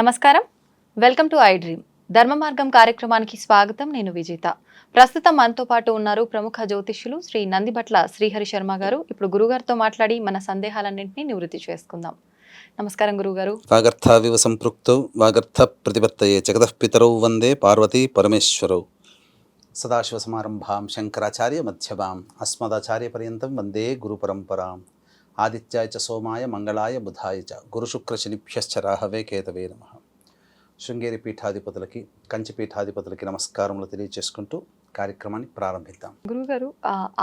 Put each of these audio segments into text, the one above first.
నమస్కారం. Welcome to I dream. ధర్మ మార్గం కార్యక్రమానికి స్వాగతం నేను విజేత. ప్రస్తుతం మనతో పాటు ఉన్నారు ప్రముఖ జ్యోతిష్యులు శ్రీ నందిభట్ల శ్రీహరి శర్మ గారు. ఇప్పుడు గురుగారితో మాట్లాడి మన సందేహాలన్నింటినీ నివృత్తి చేసుకుందాం. నమస్కారం గురుగారు. వాగర్థావివ సంపృక్తౌ వాగర్థ ప్రతిపత్తయే జగదఃపితరౌ వందే పార్వతీ పరమేశ్వరౌ. సదాశివసమారంభాం శంకరాచార్య మధ్యమాం అస్మదాచార్యపర్యంతం వందే గురుపరంపరాం. ఆదిత్యాయ చ సోమాయ మంగళాయ బుధాయ చ గురుశుక్రశనిభ్యశ్చ రాహవే కేతవే నమ. శృంగేరి పీఠాధిపతులకి కంచి పీఠాధిపతులకి నమస్కారములు తెలియజేసుకుంటూ కార్యక్రమాన్ని ప్రారంభిద్దాం. గురుగారు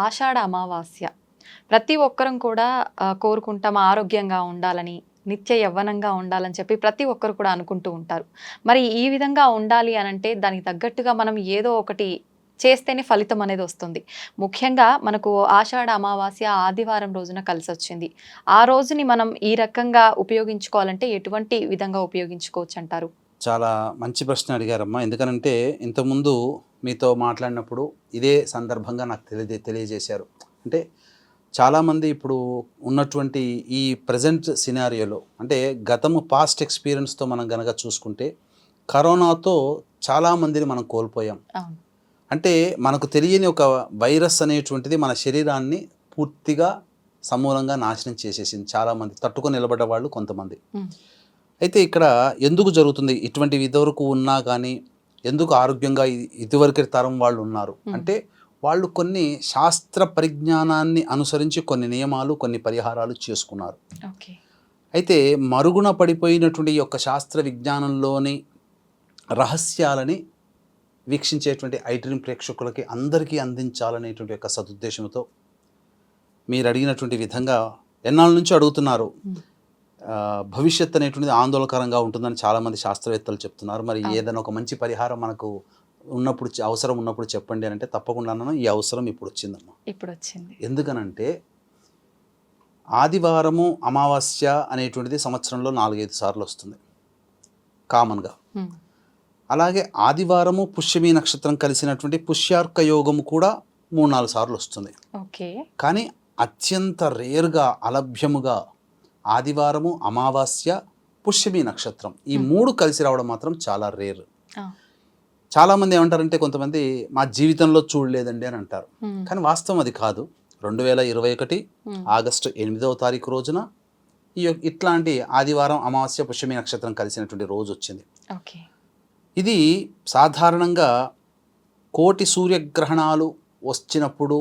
ఆషాఢ అమావాస్య. ప్రతి ఒక్కరం కూడా కోరుకుంటాం ఆరోగ్యంగా ఉండాలని నిత్య యవ్వనంగా ఉండాలని చెప్పి ప్రతి ఒక్కరు కూడా అనుకుంటూ ఉంటారు. మరి ఈ విధంగా ఉండాలి అని అంటే దానికి తగ్గట్టుగా మనం ఏదో ఒకటి చేస్తేనే ఫలితం అనేది వస్తుంది. ముఖ్యంగా మనకు ఆషాఢ అమావాస్య ఆదివారం రోజున కలిసి వచ్చింది ఆ రోజుని మనం ఈ రకంగా ఉపయోగించుకోవాలంటే ఎటువంటి విధంగా ఉపయోగించుకోవచ్చు అంటారు చాలా మంచి ప్రశ్న అడిగారమ్మా. ఎందుకనంటే ఇంతకుముందు మీతో మాట్లాడినప్పుడు ఇదే సందర్భంగా నాకు తెలియ తెలియజేశారు. అంటే చాలామంది ఇప్పుడు ఉన్నటువంటి ఈ ప్రజెంట్ సినారియోలో అంటే గతము పాస్ట్ ఎక్స్పీరియన్స్తో మనం గనక చూసుకుంటే కరోనాతో చాలామందిని మనం కోల్పోయాం. అంటే మనకు తెలియని ఒక వైరస్ అనేటువంటిది మన శరీరాన్ని పూర్తిగా సమూలంగా నాశనం చేసేసింది. చాలామంది తట్టుకొని నిలబడ్డ వాళ్ళు కొంతమంది. అయితే ఇక్కడ ఎందుకు జరుగుతుంది? ఇటువంటివి ఇదివరకు ఉన్నా కానీ ఎందుకు ఆరోగ్యంగా ఇ- ఇదివరకటి తరం వాళ్ళు ఉన్నారు. అంటే వాళ్ళు కొన్ని శాస్త్ర పరిజ్ఞానాన్ని అనుసరించి కొన్ని నియమాలు కొన్ని పరిహారాలు చేసుకున్నారు. అయితే మరుగున పడిపోయినటువంటి యొక్క శాస్త్ర విజ్ఞానంలోని రహస్యాలని వీక్షించేటువంటి ఐడ్రీమ్ ప్రేక్షకులకి అందరికీ అందించాలనేటువంటి యొక్క సదుద్దేశంతో మీరు అడిగినటువంటి విధంగా ఎన్నాళ్ళ నుంచి అడుగుతున్నారు. భవిష్యత్ అనేటువంటిది ఆందోళనకరంగా ఉంటుందని చాలామంది శాస్త్రవేత్తలు చెప్తున్నారు. మరి. ఏదైనా ఒక మంచి పరిహారం మనకు ఉన్నప్పుడు అవసరం ఉన్నప్పుడు చెప్పండి అని అంటే తప్పకుండా అన్నాను. ఈ అవసరం ఇప్పుడు వచ్చిందమ్మా. ఇప్పుడు వచ్చింది. ఎందుకనంటే ఆదివారము అమావాస్య అనేటువంటిది సంవత్సరంలో నాలుగైదు సార్లు వస్తుంది. కామన్గా. అలాగే ఆదివారము పుష్యమి నక్షత్రం కలిసినటువంటి పుష్యార్క యోగము కూడా మూడు నాలుగు సార్లు వస్తుంది ఓకే కానీ అత్యంత రేర్గా అలభ్యముగా ఆదివారము అమావాస్య పుష్యమి నక్షత్రం ఈ. మూడు కలిసి రావడం మాత్రం చాలా రేర్. చాలామంది ఏమంటారంటే కొంతమంది మా జీవితంలో చూడలేదండి అని అంటారు. కానీ వాస్తవం అది కాదు రెండు వేల ఇరవై ఒకటి. ఆగస్టు ఎనిమిదవ తారీఖు రోజున ఈ ఇట్లాంటి ఆదివారం అమావాస్య పుష్యమి నక్షత్రం కలిసినటువంటి రోజు వచ్చింది ఇది సాధారణంగా కోటి సూర్యగ్రహణాలు వచ్చినప్పుడు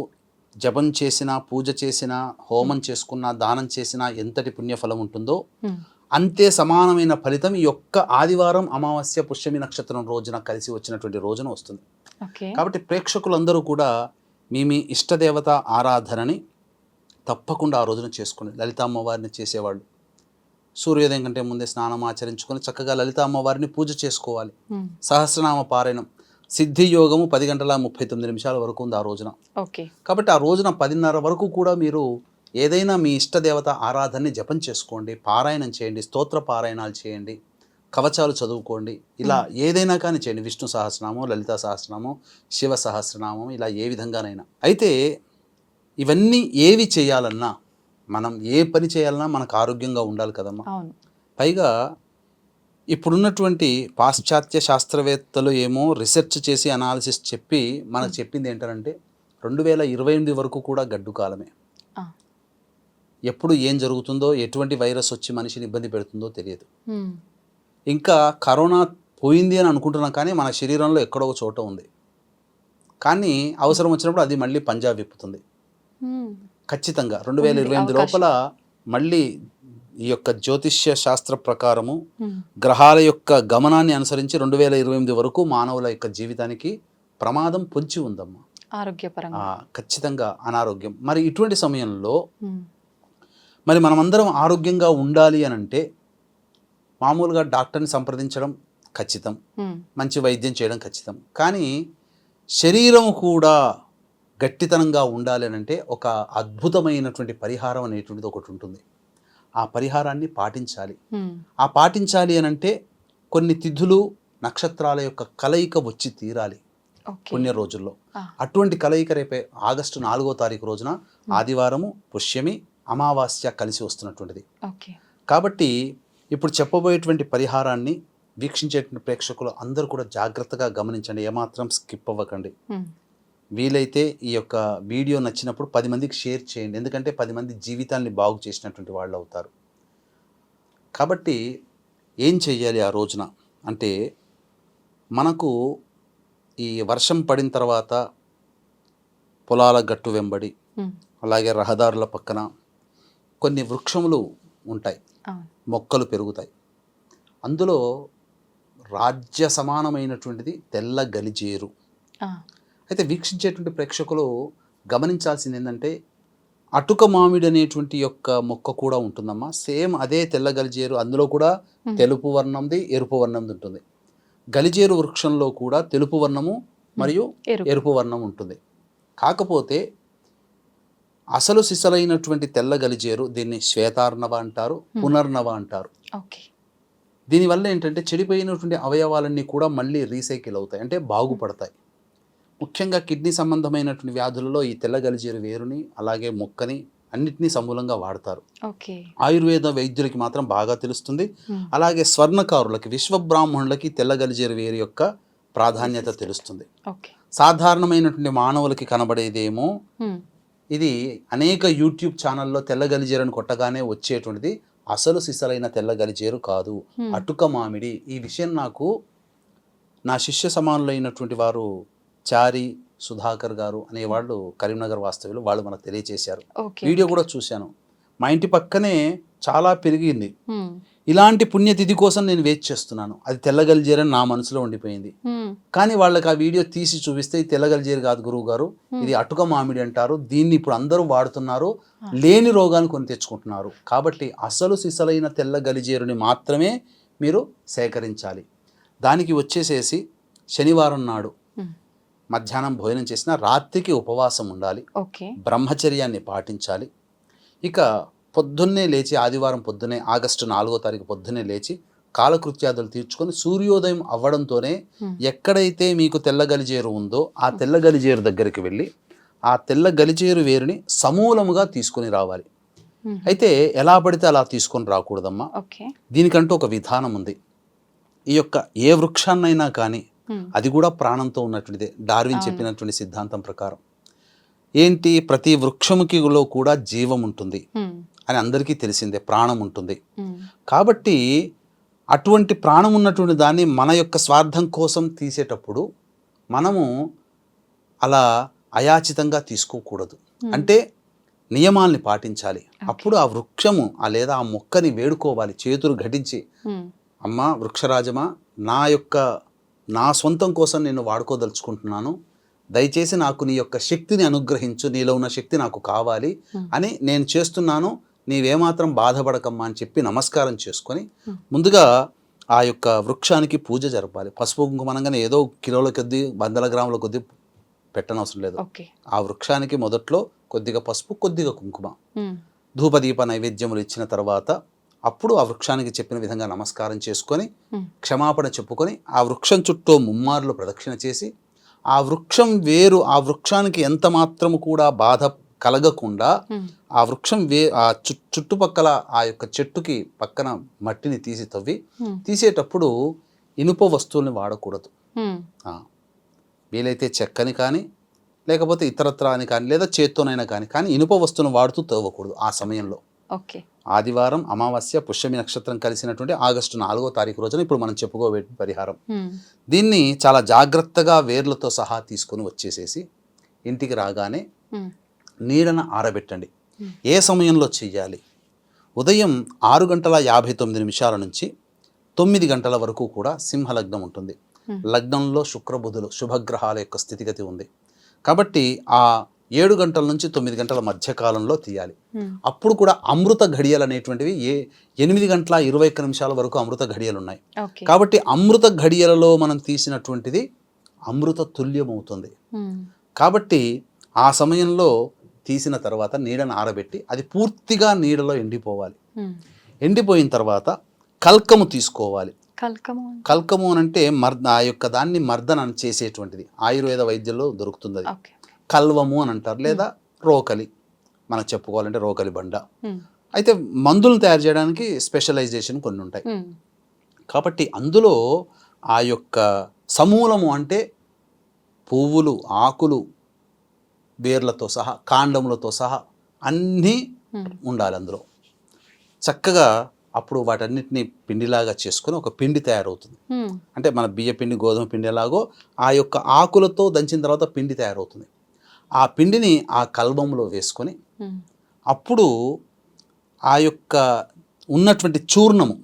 జపం చేసినా పూజ చేసినా హోమం చేసుకున్నా దానం చేసినా ఎంతటి పుణ్యఫలం ఉంటుందో. అంతే సమానమైన ఫలితం ఈ యొక్క ఆదివారం అమావాస్య పుష్యమి నక్షత్రం రోజున కలిసి వచ్చినటువంటి రోజున వస్తుంది. కాబట్టి ప్రేక్షకులందరూ కూడా మీ మీ ఇష్టదేవత ఆరాధనని తప్పకుండా ఆ రోజున చేసుకోండి లలిత అమ్మవారిని చేసేవాళ్ళు. సూర్యోదయం కంటే ముందే స్నానం ఆచరించుకొని చక్కగా లలిత అమ్మవారిని పూజ చేసుకోవాలి. ఉమ్. సహస్రనామ పారాయణం. సిద్ధి యోగము పది గంటల ముప్పై తొమ్మిది నిమిషాల వరకు ఉంది ఆ రోజున. ఓకే. కాబట్టి ఆ రోజున పదిన్నర వరకు కూడా మీరు ఏదైనా మీ ఇష్టదేవత ఆరాధనని జపం చేసుకోండి పారాయణం చేయండి స్తోత్ర పారాయణాలు చేయండి కవచాలు చదువుకోండి ఇలా ఏదైనా కానీ చేయండి. విష్ణు సహస్రనామం లలిత సహస్రనామం శివ సహస్రనామం ఇలా ఏ విధంగానైనా. అయితే ఇవన్నీ ఏవి చేయాలన్నా మనం ఏ పని చేయాలన్నా మనకు ఆరోగ్యంగా ఉండాలి కదమ్మా. పైగా ఇప్పుడున్నటువంటి పాశ్చాత్య శాస్త్రవేత్తలు ఏమో రీసెర్చ్ చేసి అనాలిసిస్ చెప్పి మనకు చెప్పింది ఏంటంటే రెండు వేల ఇరవై ఎనిమిది వరకు కూడా గడ్డు కాలమే. ఎప్పుడు ఏం జరుగుతుందో ఎటువంటి వైరస్ వచ్చి మనిషిని ఇబ్బంది పెడుతుందో తెలియదు. ఇంకా కరోనా పోయింది అని అనుకుంటున్నాం కానీ మన శరీరంలో ఎక్కడో ఒక చోట ఉంది. కానీ అవసరం వచ్చినప్పుడు అది మళ్ళీ పంజాబ్ విప్పుతుంది. ఖచ్చితంగా రెండు వేల ఇరవై ఎనిమిది లోపల మళ్ళీ ఈ యొక్క జ్యోతిష్య శాస్త్ర ప్రకారము. గ్రహాల యొక్క గమనాన్ని అనుసరించి రెండు వేల ఇరవై ఎనిమిది వరకు మానవుల యొక్క జీవితానికి ప్రమాదం పొంచి ఉందమ్మా ఆరోగ్యపరంగా ఖచ్చితంగా అనారోగ్యం మరి ఇటువంటి సమయంలో. మరి మనమందరం ఆరోగ్యంగా ఉండాలి అని అంటే మామూలుగా డాక్టర్ని సంప్రదించడం ఖచ్చితం. మంచి వైద్యం చేయడం ఖచ్చితం కానీ శరీరం కూడా గట్టితనంగా ఉండాలి అని అంటే ఒక అద్భుతమైనటువంటి పరిహారం అనేటువంటిది ఒకటి ఉంటుంది. ఆ పరిహారాన్ని పాటించాలి. ఆ పాటించాలి అని అంటే కొన్ని తిథులు నక్షత్రాల యొక్క కలయిక వచ్చి తీరాలి పుణ్య రోజుల్లో. అటువంటి కలయిక రేపే ఆగస్టు నాలుగో తారీఖు రోజున ఆదివారము పుష్యమి అమావాస్య కలిసి వస్తున్నటువంటిది. కాబట్టి ఇప్పుడు చెప్పబోయేటువంటి పరిహారాన్ని వీక్షించేటువంటి ప్రేక్షకులు అందరూ కూడా జాగ్రత్తగా గమనించండి. ఏమాత్రం స్కిప్ అవ్వకండి. వీలైతే ఈ యొక్క వీడియో నచ్చినప్పుడు పది మందికి షేర్ చేయండి. ఎందుకంటే పది మంది జీవితాన్ని బాగు చేసినటువంటి వాళ్ళు అవుతారు. కాబట్టి ఏం చెయ్యాలి ఆ రోజున? అంటే మనకు ఈ వర్షం పడిన తర్వాత పొలాల గట్టు వెంబడి అలాగే రహదారుల పక్కన కొన్ని వృక్షములు ఉంటాయి. మొక్కలు పెరుగుతాయి. అందులో రాజ్య సమానమైనటువంటిది తెల్ల గలిజేరు. అయితే వీక్షించేటువంటి ప్రేక్షకులు గమనించాల్సింది ఏంటంటే అటుక మామిడి అనేటువంటి యొక్క మొక్క కూడా ఉంటుందమ్మా. సేమ్ అదే తెల్ల గలిజేరు అందులో కూడా. తెలుపు వర్ణంది ఎరుపు వర్ణంది ఉంటుంది. గలిజేరు వృక్షంలో కూడా తెలుపు వర్ణము మరియు ఎరుపు. వర్ణం ఉంటుంది. కాకపోతే అసలు సిసలైనటువంటి తెల్ల గలిజేరు దీన్ని శ్వేతార్ణవ అంటారు పునర్నవ అంటారు. దీనివల్ల ఏంటంటే చెడిపోయినటువంటి అవయవాలన్నీ కూడా మళ్ళీ రీసైకిల్ అవుతాయి అంటే బాగుపడతాయి. ముఖ్యంగా కిడ్నీ సంబంధమైనటువంటి వ్యాధులలో ఈ తెల్ల గలిజేరు వేరుని అలాగే మొక్కని అన్నిటినీ సమూలంగా వాడతారు. ఆయుర్వేద వైద్యులకి మాత్రం బాగా తెలుస్తుంది. అలాగే స్వర్ణకారులకి విశ్వబ్రాహ్మణులకి తెల్ల గలిజేరు వేరు యొక్క ప్రాధాన్యత తెలుస్తుంది. సాధారణమైనటువంటి మానవులకి కనబడేదేమో ఇది అనేక యూట్యూబ్ ఛానల్లో తెల్ల గలిజేరుని కొట్టగానే వచ్చేటువంటిది అసలు సిసలైన తెల్ల గలిజేరు కాదు. అటుక మామిడి ఈ విషయం నాకు నా శిష్య సమానులైనటువంటి వారు చారి సుధాకర్ గారు అనేవాళ్ళు కరీంనగర్ వాస్తవ్యులు వాళ్ళు మనకు తెలియజేశారు వీడియో కూడా చూశాను. మా ఇంటి పక్కనే చాలా పెరిగింది. ఇలాంటి పుణ్యతిథి కోసం నేను వెయిట్ చేస్తున్నాను. అది తెల్లగలిజేరని నా మనసులో ఉండిపోయింది. కానీ వాళ్ళకి ఆ వీడియో తీసి చూపిస్తే ఇది తెల్లగలిజేరు కాదు గురువు గారు. ఇది అటుక మామిడి అంటారు. దీన్ని ఇప్పుడు అందరూ వాడుతున్నారు. లేని రోగాన్ని కొని తెచ్చుకుంటున్నారు. కాబట్టి అసలు సిసలైన తెల్ల గలిజేరుని మాత్రమే మీరు సేకరించాలి. దానికి వచ్చేసేసి శనివారం నాడు మధ్యాహ్నం భోజనం చేసిన రాత్రికి ఉపవాసం ఉండాలి. ఓకే. బ్రహ్మచర్యాన్ని పాటించాలి. ఇక పొద్దున్నే లేచి ఆదివారం పొద్దునే ఆగస్టు నాలుగో తారీఖు పొద్దున్నే లేచి కాలకృత్యాదులు తీర్చుకొని సూర్యోదయం అవ్వడంతోనే. ఎక్కడైతే మీకు తెల్ల గలిజేరు ఉందో ఆ తెల్ల గలిజేరు దగ్గరికి వెళ్ళి ఆ తెల్ల గలిజేరు వేరుని సమూలముగా తీసుకొని రావాలి. అయితే ఎలా పడితే అలా తీసుకొని రాకూడదమ్మా. దీనికంటూ ఒక విధానం ఉంది. ఈ యొక్క ఏ వృక్షాన్నైనా కానీ అది కూడా ప్రాణంతో ఉన్నటువంటిదే. డార్విన్. చెప్పినటువంటి సిద్ధాంతం ప్రకారం. ఏంటి? ప్రతి వృక్షముకిలో కూడా జీవం ఉంటుంది. అని అందరికీ తెలిసిందే. ప్రాణం ఉంటుంది. కాబట్టి అటువంటి ప్రాణం ఉన్నటువంటి దాన్ని మన యొక్క స్వార్థం కోసం తీసేటప్పుడు మనము అలా అయాచితంగా తీసుకోకూడదు. అంటే నియమాల్ని పాటించాలి. అప్పుడు ఆ వృక్షము ఆ లేదా ఆ మొక్కని వేడుకోవాలి. చేతులు ఘటించి అమ్మ వృక్షరాజమా నా యొక్క నా సొంతం కోసం నేను వాడుకోదలుచుకుంటున్నాను. దయచేసి నాకు నీ యొక్క శక్తిని అనుగ్రహించు. నీలో ఉన్న శక్తి నాకు కావాలి. అని నేను చేస్తున్నాను. నీవేమాత్రం బాధపడకమ్మా అని చెప్పి నమస్కారం చేసుకొని. ముందుగా ఆ యొక్క వృక్షానికి పూజ జరపాలి. పసుపు కుంకుమ అనగానే ఏదో కిలోల కొద్దీ వందల గ్రాముల కొద్దీ పెట్టనవసరం లేదు. ఆ వృక్షానికి మొదట్లో కొద్దిగా పసుపు కొద్దిగా కుంకుమ. ధూపదీప నైవేద్యములు ఇచ్చిన తర్వాత అప్పుడు ఆ వృక్షానికి చెప్పిన విధంగా నమస్కారం చేసుకొని క్షమాపణ చెప్పుకొని ఆ వృక్షం చుట్టూ ముమ్మార్లు ప్రదక్షిణ చేసి ఆ వృక్షం వేరు ఆ వృక్షానికి ఎంత మాత్రము కూడా బాధ కలగకుండా ఆ వృక్షం వే ఆ చుట్టుపక్కల ఆ యొక్క చెట్టుకి పక్కన మట్టిని తీసి తవ్వి తీసేటప్పుడు ఇనుప వస్తువుల్ని వాడకూడదు. వీలైతే చెక్కని కానీ లేకపోతే ఇతరత్ర అని కానీ లేదా చేత్తోనైనా కానీ కానీ ఇనుప వస్తువును వాడుతూ తవ్వకూడదు ఆ సమయంలో. ఓకే. ఆదివారం అమావాస్య పుష్యమి నక్షత్రం కలిసినటువంటి ఆగస్టు నాలుగో తారీఖు రోజున ఇప్పుడు మనం చెప్పుకోవే పరిహారం. దీన్ని చాలా జాగ్రత్తగా వేర్లతో సహా తీసుకొని వచ్చేసేసి ఇంటికి రాగానే నీడన ఆరబెట్టండి. ఏ సమయంలో చెయ్యాలి? ఉదయం ఆరు గంటల యాభై తొమ్మిది నిమిషాల నుంచి తొమ్మిది గంటల వరకు కూడా సింహలగ్నం ఉంటుంది. లగ్నంలో శుక్రబుధులు శుభగ్రహాల యొక్క స్థితిగతి ఉంది. కాబట్టి ఆ ఏడు గంటల నుంచి తొమ్మిది గంటల మధ్య కాలంలో తీయాలి అప్పుడు కూడా అమృత ఘడియలు అనేటువంటివి ఏ ఎనిమిది గంటల ఇరవై ఒక్క నిమిషాల వరకు అమృత ఘడియలు ఉన్నాయి. కాబట్టి అమృత ఘడియలలో మనం తీసినటువంటిది అమృత తుల్యమవుతుంది. ఉమ్, కాబట్టి ఆ సమయంలో తీసిన తర్వాత నీడను ఆరబెట్టి అది పూర్తిగా నీడలో ఎండిపోవాలి. ఎండిపోయిన తర్వాత కల్కము తీసుకోవాలి. కల్కము. కల్కము అని అంటే మర్ద ఆ యొక్క దాన్ని మర్దన చేసేటువంటిది. ఆయుర్వేద వైద్యంలో దొరుకుతుంది అది. కల్వము అని అంటారు లేదా రోకలి. మనకు చెప్పుకోవాలంటే రోకలి బండ. అయితే మందులను తయారు చేయడానికి స్పెషలైజేషన్ కొన్ని ఉంటాయి. కాబట్టి అందులో ఆ యొక్క సమూలము అంటే పువ్వులు ఆకులు వేర్లతో సహా కాండములతో సహా అన్నీ ఉండాలి అందులో. చక్కగా అప్పుడు వాటన్నిటిని పిండిలాగా చేసుకొని ఒక పిండి తయారవుతుంది. అంటే మన బియ్య పిండి గోధుమ పిండి ఎలాగో ఆ యొక్క ఆకులతో దంచిన తర్వాత పిండి తయారవుతుంది. ఆ పిండిని ఆ కల్బంలో వేసుకొని అప్పుడు ఆ యొక్క ఉన్నటువంటి చూర్ణము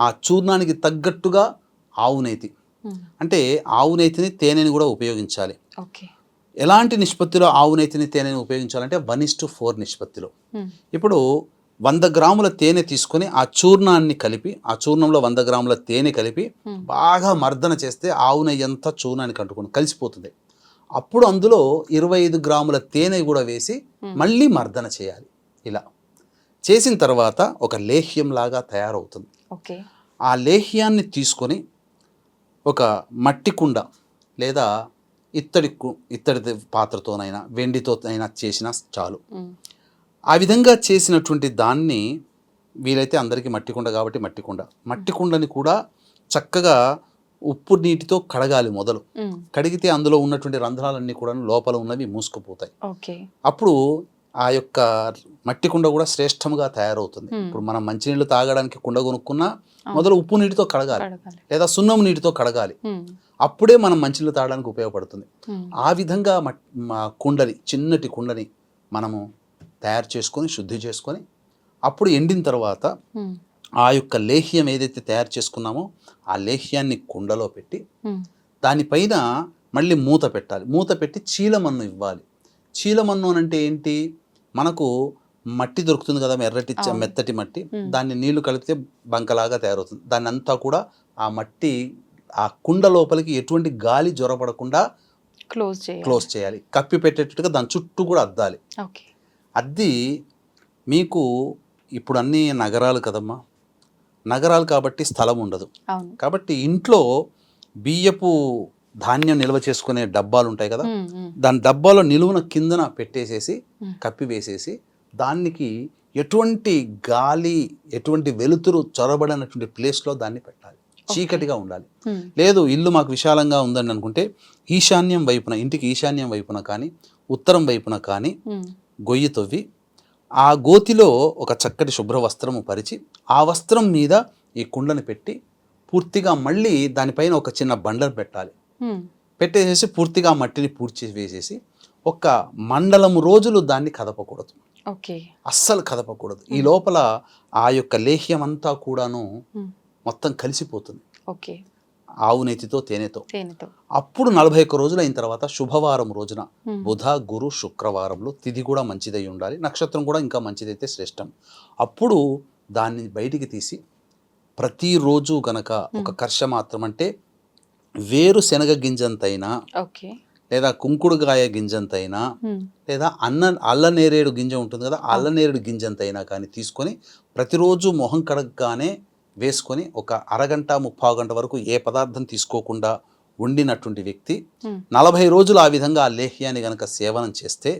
ఆ చూర్ణానికి తగ్గట్టుగా ఆవు నేతి. అంటే ఆవు నేతిని తేనెని కూడా ఉపయోగించాలి. ఎలాంటి నిష్పత్తిలో ఆవు నేతిని తేనెని ఉపయోగించాలంటే వన్ ఇస్ టు ఫోర్ నిష్పత్తిలో. ఇప్పుడు వంద గ్రాముల తేనె తీసుకొని ఆ చూర్ణాన్ని కలిపి ఆ చూర్ణంలో వంద గ్రాముల తేనె కలిపి బాగా మర్దన చేస్తే ఆవు నెయ్యి అంతా చూర్ణానికి అంటుకుని కలిసిపోతుంది. అప్పుడు అందులో ఇరవై ఐదు గ్రాముల తేనె కూడా వేసి. మళ్ళీ మర్దన చేయాలి. ఇలా. చేసిన తర్వాత ఒక లేహ్యం లాగా తయారవుతుంది. ఆ లేహ్యాన్ని తీసుకొని ఒక మట్టి కుండ లేదా ఇత్తడి కు ఇత్తడి పాత్రతోనైనా వెండితో అయినా చేసినా చాలు. ఆ విధంగా చేసినటువంటి దాన్ని వీలైతే అందరికీ మట్టి కుండ కాబట్టి మట్టి కుండ. మట్టి కుండని కూడా చక్కగా ఉప్పు నీటితో కడగాలి మొదలు. కడిగితే అందులో ఉన్నటువంటి రంధ్రాలన్నీ కూడా లోపల ఉన్నవి మూసుకుపోతాయి. అప్పుడు ఆ యొక్క మట్టి కుండ కూడా శ్రేష్టముగా తయారవుతుంది. ఇప్పుడు మనం మంచినీళ్ళు తాగడానికి కుండ కొనుక్కున్నా మొదలు ఉప్పు నీటితో కడగాలి. లేదా సున్నం నీటితో కడగాలి. అప్పుడే మనం మంచినీళ్ళు తాగడానికి ఉపయోగపడుతుంది. ఆ విధంగా కుండని చిన్నటి కుండని మనము తయారు చేసుకొని శుద్ధి చేసుకొని అప్పుడు ఎండిన తర్వాత ఆ యొక్క లేహ్యం ఏదైతే తయారు చేసుకున్నామో ఆ లేహ్యాన్ని కుండలో పెట్టి దానిపైన మళ్ళీ మూత పెట్టాలి. మూత పెట్టి చీలమన్ను ఇవ్వాలి. చీలమన్ను అని అంటే ఏంటి? మనకు మట్టి దొరుకుతుంది కదా ఎర్రటి. మెత్తటి మట్టి. దాన్ని నీళ్ళు కలిపితే బంకలాగా తయారవుతుంది. దాన్ని అంతా కూడా ఆ మట్టి ఆ కుండ లోపలికి ఎటువంటి గాలి జ్వరపడకుండా క్లోజ్ చేయాలి. క్లోజ్ చేయాలి. కప్పి పెట్టేటట్టుగా దాని చుట్టూ కూడా అద్దాలి. అద్ది మీకు ఇప్పుడు అన్ని నగరాలు కదమ్మా. నగరాలు కాబట్టి స్థలం ఉండదు. కాబట్టి ఇంట్లో బియ్యపు ధాన్యం నిల్వ చేసుకునే డబ్బాలు ఉంటాయి కదా దాని డబ్బాలో నిలువున కిందన పెట్టేసేసి Hmm. కప్పి వేసేసి దానికి ఎటువంటి గాలి ఎటువంటి వెలుతురు చొరబడినటువంటి ప్లేస్లో దాన్ని పెట్టాలి. చీకటిగా ఉండాలి. లేదు ఇల్లు మాకు విశాలంగా ఉందని అనుకుంటే ఈశాన్యం వైపున ఇంటికి ఈశాన్యం వైపున కానీ ఉత్తరం వైపున కానీ గొయ్యి తవ్వి ఆ గోతిలో ఒక చక్కటి శుభ్ర వస్త్రము పరిచి ఆ వస్త్రం మీద ఈ కుండని పెట్టి పూర్తిగా మళ్ళీ దానిపైన ఒక చిన్న బండను పెట్టాలి. పెట్టేసేసి పూర్తిగా మట్టిని పూడ్చి వేసేసి ఒక మండలము రోజులు దాన్ని కదపకూడదు. ఓకే. అస్సలు కదపకూడదు. ఈ లోపల ఆ యొక్క లేహ్యం అంతా కూడాను మొత్తం కలిసిపోతుంది. ఓకే. ఆవు నెతితో తేనెతో. అప్పుడు నలభై ఒక్క రోజులు అయిన తర్వాత శుభవారం రోజున బుధ గురు శుక్రవారంలో తిథి కూడా మంచిదై ఉండాలి. నక్షత్రం కూడా ఇంకా మంచిదైతే శ్రేష్టం. అప్పుడు దాన్ని బయటికి తీసి ప్రతిరోజు గనక ఒక కర్ష మాత్రం అంటే వేరు శనగ గింజంతైనా లేదా కుంకుడుగాయ గింజంతైనా లేదా అన్న అల్లనేరేడు గింజ ఉంటుంది కదా అల్లనేరేడు గింజంతైనా కానీ తీసుకొని ప్రతిరోజు మొహం కడగగానే వేసుకొని ఒక అరగంట ముప్పావు గంట వరకు ఏ పదార్థం తీసుకోకుండా ఉండినటువంటి వ్యక్తి నలభై రోజులు ఆ విధంగా ఆ లేహ్యాన్ని గనక సేవనం చేస్తే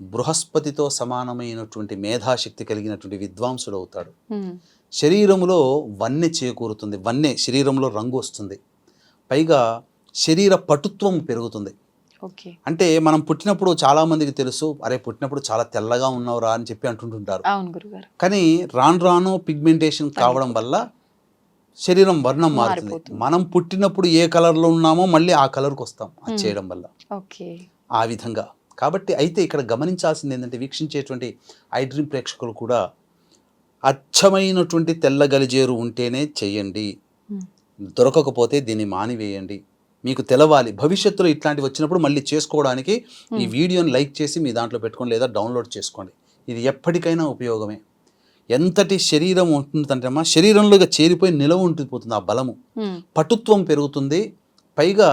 బృహస్పతితో సమానమైనటువంటి మేధాశక్తి కలిగినటువంటి విద్వాంసుడు అవుతాడు. ఉమ్, శరీరములో వన్నె చేకూరుతుంది వన్నె శరీరంలో రంగు వస్తుంది. పైగా శరీర పటుత్వం పెరుగుతుంది. అంటే మనం పుట్టినప్పుడు చాలా మందికి తెలుసు అరే పుట్టినప్పుడు చాలా తెల్లగా ఉన్నావురా అని చెప్పి అంటుంటుంటారు. కానీ రాను రాను పిగ్మెంటేషన్ కావడం వల్ల శరీరం వర్ణం మారుతుంది. మనం పుట్టినప్పుడు ఏ కలర్లో ఉన్నామో మళ్ళీ ఆ కలర్కి వస్తాం అది. చేయడం వల్ల. ఆ విధంగా. కాబట్టి అయితే ఇక్కడ గమనించాల్సింది ఏంటంటే వీక్షించేటువంటి ఐ డ్రీమ్ ప్రేక్షకులు కూడా అచ్చమైనటువంటి తెల్ల గలిజేరు ఉంటేనే చెయ్యండి ఉమ్, దొరకకపోతే దీన్ని మానివేయండి. మీకు తెలవాలి. భవిష్యత్తులో ఇట్లాంటివి వచ్చినప్పుడు మళ్ళీ చేసుకోవడానికి ఈ వీడియోని లైక్ చేసి మీ దాంట్లో పెట్టుకోండి లేదా డౌన్లోడ్ చేసుకోండి. ఇది ఎప్పటికైనా ఉపయోగమే. ఎంతటి శరీరం ఉంటుందంటే అమ్మా? శరీరంలోకి చేరిపోయి నిలవ ఉండిపోతుంది ఆ బలము. పటుత్వం పెరుగుతుంది. పైగా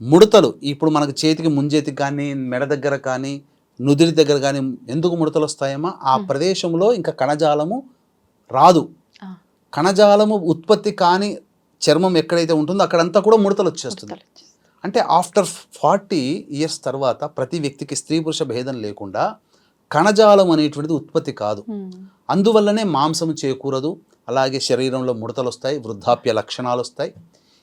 ముడతలు. ఇప్పుడు మనకు చేతికి ముంజేతికి కానీ మెడ దగ్గర కానీ నుదిరి దగ్గర కానీ ఎందుకు ముడతలు వస్తాయమ్మా? ఆ ప్రదేశంలో ఇంకా కణజాలము రాదు. కణజాలము ఉత్పత్తి కాని చర్మం ఎక్కడైతే ఉంటుందో అక్కడంతా కూడా ముడతలు వచ్చేస్తుంది. అంటే ఆఫ్టర్ ఫార్టీ ఇయర్స్ తర్వాత ప్రతి వ్యక్తికి స్త్రీ పురుష భేదం లేకుండా కణజాలం అనేటువంటిది ఉత్పత్తి కాదు. అందువల్లనే మాంసం చేకూరదు. అలాగే శరీరంలో ముడతలు వస్తాయి వృద్ధాప్య లక్షణాలు వస్తాయి.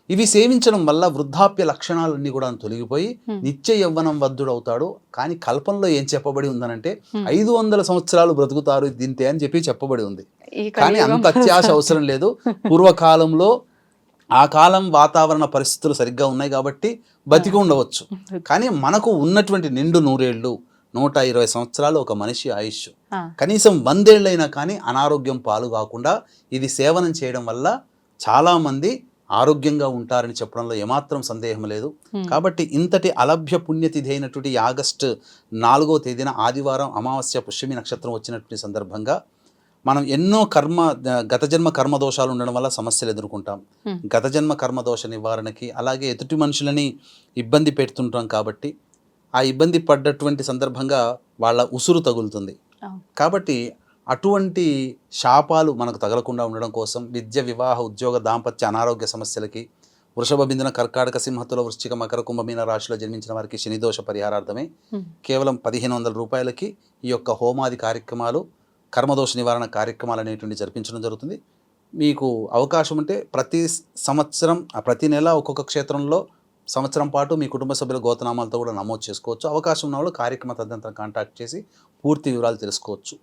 ఇవి సేవించడం వల్ల వృద్ధాప్య లక్షణాలన్నీ కూడా తొలగిపోయి. నిత్య యవ్వనం వద్దుడు అవుతాడు. కానీ కల్పంలో ఏం చెప్పబడి ఉందనంటే. ఐదు వందల సంవత్సరాలు బ్రతుకుతారు తింటే అని చెప్పి చెప్పబడి ఉంది. కానీ అంత అత్యాశ అవసరం లేదు. పూర్వకాలంలో ఆ కాలం వాతావరణ పరిస్థితులు సరిగ్గా ఉన్నాయి కాబట్టి బతికి ఉండవచ్చు. కానీ మనకు ఉన్నటువంటి నిండు నూరేళ్ళు నూట ఇరవై సంవత్సరాలు ఒక మనిషి ఆయుష్. కనీసం వందేళ్ళైనా కానీ అనారోగ్యం పాలు కాకుండా ఇది సేవనం చేయడం వల్ల చాలామంది ఆరోగ్యంగా ఉంటారని చెప్పడంలో ఏమాత్రం సందేహం లేదు. కాబట్టి ఇంతటి అలభ్య పుణ్యతిథి అయినటువంటి ఆగస్టు నాలుగో తేదీన ఆదివారం అమావాస్య పుష్యమి నక్షత్రం వచ్చినటువంటి సందర్భంగా మనం ఎన్నో కర్మ గత జన్మ కర్మ దోషాలు ఉండడం వల్ల సమస్యలు ఎదుర్కొంటాం. గత జన్మ కర్మ దోష నివారణకి అలాగే ఎదుటి మనుషులని ఇబ్బంది పెడుతుంటాం కాబట్టి ఆ ఇబ్బంది పడ్డటువంటి సందర్భంగా వాళ్ళ ఉసురు తగులుతుంది. కాబట్టి అటువంటి శాపాలు మనకు తగలకుండా ఉండడం కోసం విద్య వివాహ ఉద్యోగ దాంపత్య అనారోగ్య సమస్యలకి వృషభ బిందున కర్కాటక సింహతుల వృశ్చిక మకర కుంభమీన రాశిలో జన్మించిన వారికి శనిదోష పరిహారార్థమే. కేవలం పదిహేను వందల రూపాయలకి ఈ యొక్క హోమాది కార్యక్రమాలు కర్మదోష నివారణ కార్యక్రమాలు అనేటువంటి జరిపించడం జరుగుతుంది. మీకు అవకాశం ఉంటే ప్రతి సంవత్సరం ప్రతి నెల ఒక్కొక్క క్షేత్రంలో సంవత్సరం పాటు మీ కుటుంబ సభ్యుల గోతనామాలతో కూడా నమోదు చేసుకోవచ్చు. అవకాశం ఉన్న వాళ్ళు కార్యక్రమ తదనంతరం కాంటాక్ట్ చేసి పూర్తి వివరాలు తెలుసుకోవచ్చు.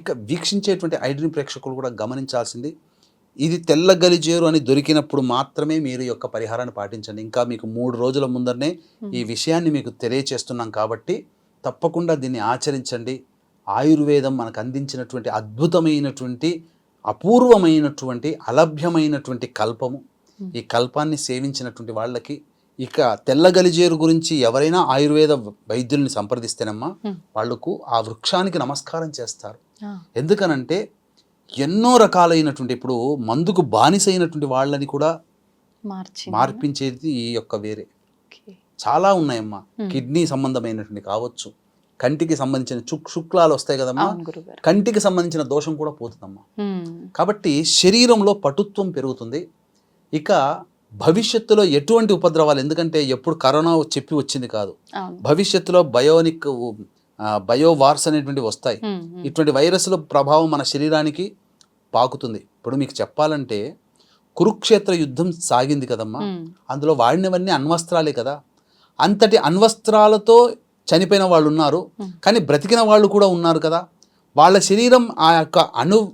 ఇక వీక్షించేటువంటి ఐడిని ప్రేక్షకులు కూడా గమనించాల్సింది ఇది తెల్ల గలిజేరు అని దొరికినప్పుడు మాత్రమే మీరు యొక్క పరిహారాన్ని పాటించండి. ఇంకా మీకు మూడు రోజుల ముందరనే ఈ విషయాన్ని మీకు తెలియచేస్తున్నాం కాబట్టి తప్పకుండా దీన్ని ఆచరించండి. ఆయుర్వేదం మనకు అందించినటువంటి అద్భుతమైనటువంటి అపూర్వమైనటువంటి అలభ్యమైనటువంటి కల్పము ఈ కల్పాన్ని సేవించినటువంటి వాళ్ళకి ఇక తెల్ల గలిజేరు గురించి ఎవరైనా ఆయుర్వేద వైద్యుల్ని సంప్రదిస్తేనమ్మా. వాళ్ళకు ఆ వృక్షానికి నమస్కారం చేస్తారు ఎందుకనంటే ఎన్నో రకాలైనటువంటి ఇప్పుడు మందుకు బానిసైనటువంటి వాళ్ళని కూడా మార్పించేది ఈ యొక్క వేరే. చాలా ఉన్నాయమ్మా. కిడ్నీ సంబంధమైనటువంటి కావచ్చు కంటికి సంబంధించిన చుక్ శుక్లాలు వస్తాయి కదమ్మా? కంటికి సంబంధించిన దోషం కూడా పోతుందమ్మా. కాబట్టి శరీరంలో పటుత్వం పెరుగుతుంది. ఇక భవిష్యత్తులో ఎటువంటి ఉపద్రవాలు ఎందుకంటే ఎప్పుడు కరోనా చెప్పి వచ్చింది కాదు. భవిష్యత్తులో బయోనిక్ బయో వార్స్ అనేటువంటివి వస్తాయి. ఇటువంటి వైరస్ల ప్రభావం మన శరీరానికి పాకుతుంది. ఇప్పుడు మీకు చెప్పాలంటే కురుక్షేత్ర యుద్ధం సాగింది కదమ్మా. అందులో వాడినవన్నీ అణ్వస్త్రాలే కదా. అంతటి అణ్వస్త్రాలతో చనిపోయిన వాళ్ళు ఉన్నారు. కానీ బ్రతికిన వాళ్ళు కూడా ఉన్నారు కదా. వాళ్ళ శరీరం ఆ యొక్క అణు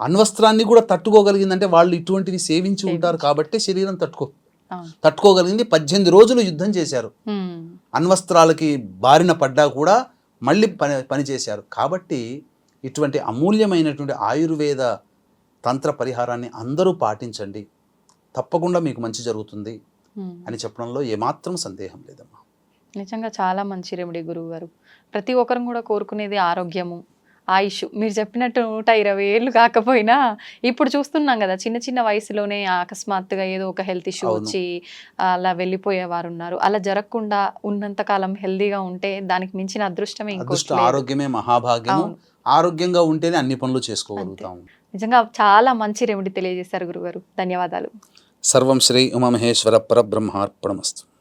అణ్వస్త్రాన్ని కూడా తట్టుకోగలిగిందంటే వాళ్ళు ఇటువంటివి సేవించి ఉంటారు కాబట్టి శరీరం తట్టుకో తట్టుకోగలిగింది. పద్దెనిమిది రోజులు యుద్ధం చేశారు. అణ్వస్త్రాలకి బారిన పడ్డా కూడా మళ్ళీ పని పనిచేశారు కాబట్టి ఇటువంటి అమూల్యమైనటువంటి ఆయుర్వేద తంత్ర పరిహారాన్ని అందరూ పాటించండి. తప్పకుండా మీకు మంచి జరుగుతుంది. అని చెప్పడంలో ఏమాత్రం సందేహం లేదమ్మా. నిజంగా చాలా మంచి రెమెడీ గురువు గారు ప్రతి ఒక్కరం కూడా కోరుకునేది ఆరోగ్యము ఆయుష్. మీరు చెప్పినట్టు నూట ఇరవై ఏళ్ళు కాకపోయినా ఇప్పుడు చూస్తున్నాం కదా చిన్న చిన్న వయసులోనే అకస్మాత్తుగా ఏదో ఒక హెల్త్ ఇష్యూ. వచ్చి అలా వెళ్ళిపోయేవారు ఉన్నారు అలా జరగకుండా ఉన్నంత కాలం హెల్దీగా ఉంటే దానికి మించిన అదృష్టమే లేదు. ఆరోగ్యమే మహాభాగ్యము. అవును. ఆరోగ్యంగా ఉంటేనే అన్ని పనులు చేసుకోగలుగుతాము. నిజంగా చాలా మంచి రెమెడీ తెలియజేశారు గురుగారు ధన్యవాదాలు. సర్వం శ్రీ ఉమామహేశ్వర పరబ్రహ్మార్పణమస్తు.